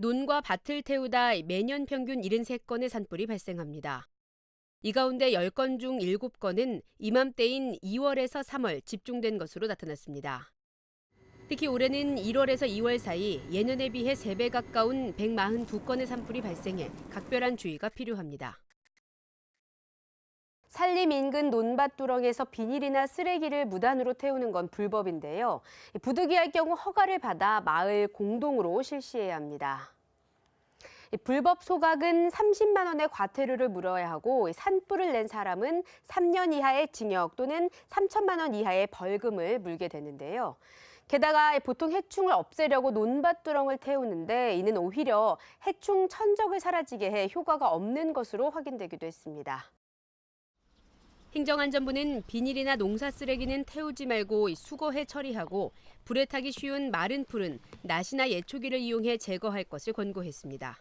논과 밭을 태우다 매년 평균 73건의 산불이 발생합니다. 이 가운데 10건 중 7건은 이맘때인 2월에서 3월 집중된 것으로 나타났습니다. 특히 올해는 1월에서 2월 사이 예년에 비해 3배 가까운 142건의 산불이 발생해 각별한 주의가 필요합니다. 산림 인근 논밭두렁에서 비닐이나 쓰레기를 무단으로 태우는 건 불법인데요. 부득이할 경우 허가를 받아 마을 공동으로 실시해야 합니다. 불법 소각은 30만 원의 과태료를 물어야 하고 산불을 낸 사람은 3년 이하의 징역 또는 3천만 원 이하의 벌금을 물게 되는데요. 게다가 보통 해충을 없애려고 논밭두렁을 태우는데 이는 오히려 해충 천적을 사라지게 해 효과가 없는 것으로 확인되기도 했습니다. 행정안전부는 비닐이나 농사 쓰레기는 태우지 말고 수거해 처리하고 불에 타기 쉬운 마른 풀은 낫이나 예초기를 이용해 제거할 것을 권고했습니다.